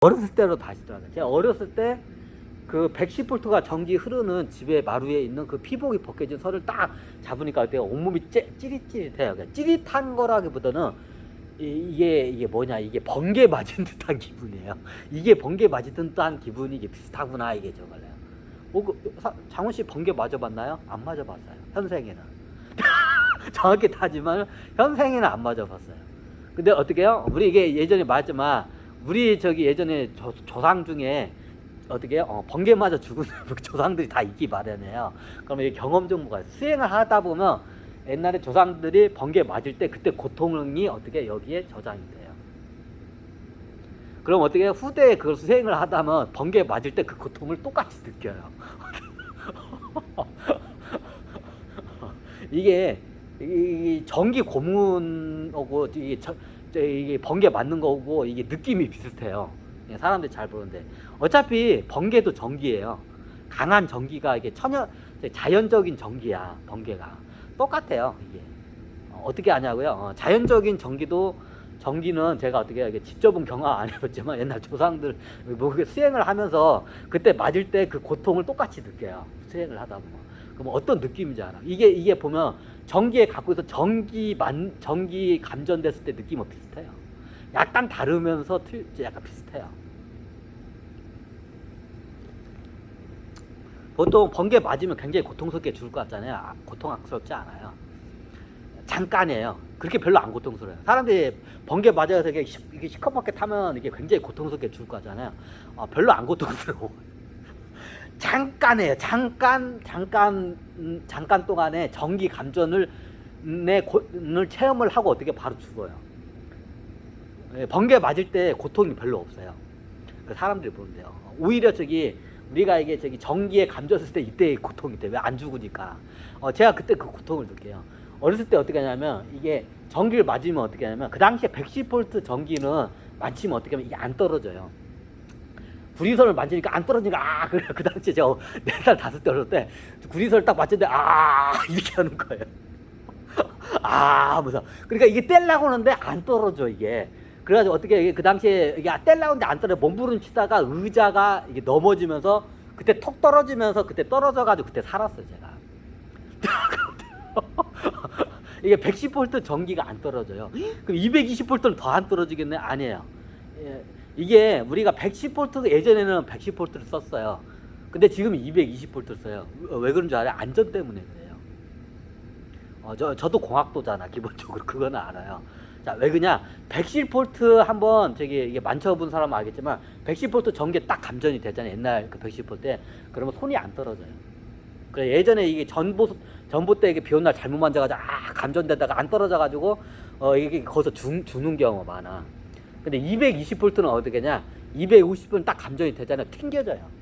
어렸을 때로 다시 돌아가요. 제가 어렸을 때 그 110볼트가 전기 흐르는 집의 마루에 있는 그 피복이 벗겨진 설을 딱 잡으니까 그때 온몸이 찌, 찌릿찌릿해요. 그러니까 찌릿한 거라기보다는 이- 이게 이게 뭐냐 이게 번개 맞은 듯한 기분이에요. 이게 번개 맞은 듯한 기분이 이게 비슷하구나 이게 저걸래요. 뭐, 그, 사- 장훈 씨 번개 맞아봤나요? 안 맞아봤어요. 현생에는 정확히 타지만 현생에는 안 맞아봤어요. 근데 어떻게요? 우리 이게 예전에 말했지만 우리 저기 예전에 조, 조상 중에 어떻게 어, 번개 맞아 죽은 조상들이 다 있기 마련이에요. 그러면 이 경험 정보가. 수행을 하다 보면 옛날에 조상들이 번개 맞을 때 그때 고통이 어떻게 여기에 저장이 돼요. 그럼 어떻게 후대에 그걸 수행을 하다면 번개 맞을 때 그 고통을 똑같이 느껴요. 이게 이 전기 고문하고 이게 저, 저 이게 번개 맞는 거고 이게 느낌이 비슷해요. 예, 사람들이 잘 보는데 어차피 번개도 전기예요. 강한 전기가 이게 천연 자연적인 전기야 번개가 똑같아요 이게 어, 어떻게 하냐고요? 어, 자연적인 전기도 전기는 제가 어떻게 이게 직접은 경험 안 해봤지만 옛날 조상들 뭐 수행을 하면서 그때 맞을 때 그 고통을 똑같이 느껴요 수행을 하다 보면 그럼 어떤 느낌인지 알아? 이게 이게 보면 전기에 갖고 있어 전기 만 전기 감전됐을 때 느낌은 비슷해요. 약간 다르면서 틀 약간 비슷해요. 보통 번개 맞으면 굉장히 고통스럽게 죽을 것 같잖아요. 아, 고통스럽지 않아요. 잠깐이에요. 그렇게 별로 안 고통스러워요. 사람들이 번개 맞아서 이게, 시커멓게 타면 이게 굉장히 고통스럽게 죽을 거잖아요. 어, 별로 안 고통스러워. 잠깐이에요. 잠깐, 잠깐, 음, 잠깐 동안에 전기 감전을 내 고, 을 체험을 하고 어떻게 바로 죽어요. 예, 번개 맞을 때 고통이 별로 없어요. 그 사람들이 보는데요. 오히려 저기 우리가 이게 저기 전기에 감졌을 때 이때의 고통이 돼. 왜 안 죽으니까. 어, 제가 그때 그 고통을 느껴요. 어렸을 때 어떻게 하냐면 이게 전기를 맞으면 어떻게 하냐면 그 당시에 110V 전기는 맞히면 어떻게 하면 이게 안 떨어져요. 구리선을 만지니까 안 떨어지니까 아 그래. 그 당시에 제가 네살 다섯 때 어렸을 때 구리선을 딱 맞췄는데 아 이렇게 하는 거예요. 아 하면서 그러니까 이게 뗄라고 하는데 안 떨어져 이게. 그래가지고 어떻게 그 당시에 이게 뗄라고 하는데 안 떨어 몸부림 치다가 의자가 이게 넘어지면서 그때 톡 떨어지면서 그때 떨어져가지고 그때 살았어요 제가. 이게 110V 전기가 안 떨어져요. 그럼 220V는 더 안 떨어지겠네? 아니에요. 예, 이게 우리가 110V 예전에는 110V를 썼어요 근데 지금 220V를 써요 왜 그런 줄 알아요 안전 때문에 그래요 어, 저, 저도 공학도잖아, 기본적으로. 그거는 알아요. 자, 왜 그냐? 110V 한번 저기 이게 만져본 사람은 알겠지만 110V 전기 딱 감전이 되잖아요. 옛날 그 110V 때. 그러면 손이 안 떨어져요. 그래 예전에 이게 전보 전보 때 이게 비온 날 잘못 만져가지고 아 감전되다가 안 떨어져가지고 어 이게 거기서 죽, 죽는 경우가 많아. 근데 220V는 어떻게냐? 250은 딱 감전이 되잖아요. 튕겨져요.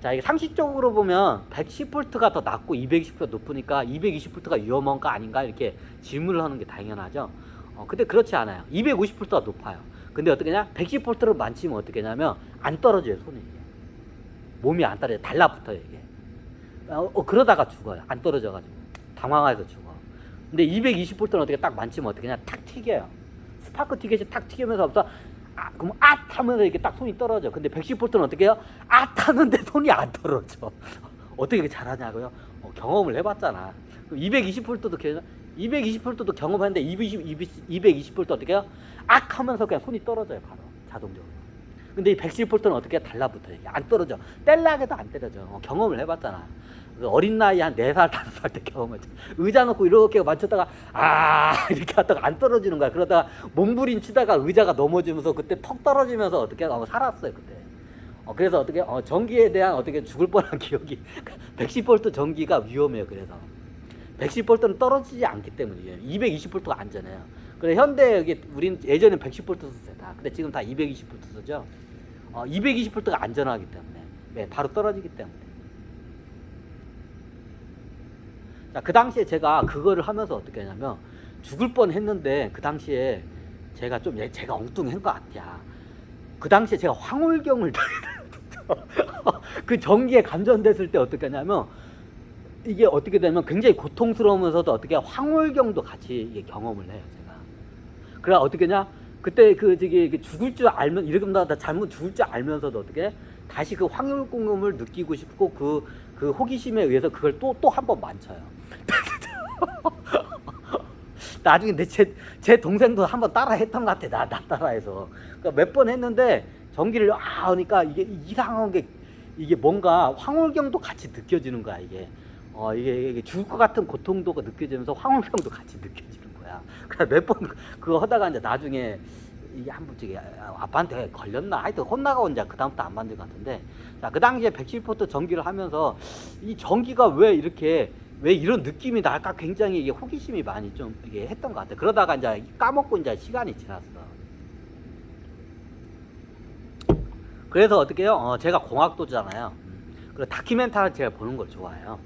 자, 이게 상식적으로 보면 110V가 더 낮고 220V가 높으니까 220V가 위험한가 아닌가 이렇게 질문을 하는 게 당연하죠. 어, 근데 그렇지 않아요. 250V가 높아요. 근데 어떻게냐? 110V를 만치면 어떻게 냐면 안 떨어져요, 손이. 몸이 안 떨어져요. 달라붙어요, 이게. 어, 어, 그러다가 죽어요. 안 떨어져가지고. 당황해서 죽어. 근데 220V는 어떻게 딱 만치면 어떻게 냐? 탁 튀겨요. 스파크 튀겨지 탁 튀기면서 없어. 아, 그럼 아 하면서 이렇게 딱 손이 떨어져. 근데 110V는 어떻게 해요? 아 타는데 손이 안 떨어져. 어떻게 이렇게 잘하냐고요? 어, 경험을 해봤잖아. 220V도 겨, 220V도 경험했는데 220, 220V 어떻게 해요? 악 하면서 그냥 손이 떨어져요, 바로 자동적으로. 근데 이 110V는 어떻게 달라붙어요? 안 떨어져. 뗄라게도 안 때려져. 어, 경험을 해봤잖아. 그 어린 나이 한 4살, 5살 때 경험했죠. 의자 놓고 이렇게 맞췄다가, 아, 이렇게 하다가 안 떨어지는 거야. 그러다가 몸부림 치다가 의자가 넘어지면서 그때 턱 떨어지면서 어떻게 어, 살았어요, 그때. 어, 그래서 어떻게, 어, 전기에 대한 어떻게 죽을 뻔한 기억이, 110V 전기가 위험해요, 그래서. 110V는 떨어지지 않기 때문이에요. 220V가 안전해요. 그래, 현대, 여기, 우린 예전엔 110V 썼어요, 다. 근데 지금 다 220V 쓰죠. 어, 220V가 안전하기 때문에. 네, 바로 떨어지기 때문에. 자, 그 당시에 제가 그거를 하면서 어떻게 했냐면 죽을 뻔 했는데 그 당시에 제가 좀 얘- 제가 엉뚱한 것 같아. 그 당시에 제가 황홀경을 그 전기에 감전됐을 때 어떻게 하냐면 이게 어떻게 되면 굉장히 고통스러우면서도 어떻게 황홀경도 같이 경험을 해요, 제가. 그래 어떻게 냐? 그때 그 저기 그 죽을 줄 알면 이렇게 나 잘못 죽을 줄 알면서도 어떻게 다시 그 공급을 느끼고 싶고 그그 호기심에 의해서 그걸 또 또 한 번 만져요. 나중에 내제제 동생도 한번 따라 했던 것 같아. 나, 나 따라해서. 그러니까 몇 번 했는데 전기를 아 하니까 이게 이상한 게 이게 뭔가 황홀경도 같이 느껴지는 거야, 이게. 어, 이게, 이게 죽을 것 같은 고통도 느껴지면서 황홀경도 같이 느껴지는 거야. 그래 몇번 그거 하다가 이제 나중에 이게 한번 저기 아빠한테 걸렸나 하여튼 혼나고 이제 그다음부터 안 만든 것 같은데 자그 당시에 110V 전기를 하면서 이 전기가 왜 이렇게 왜 이런 느낌이 날까 굉장히 이게 호기심이 많이 좀 이게 했던 것 같아 그러다가 이제 까먹고 이제 시간이 지났어. 그래서 어떻게 해요? 어, 제가 공학도잖아요. 음, 그리고 다큐멘터리 제가 보는 걸 좋아해요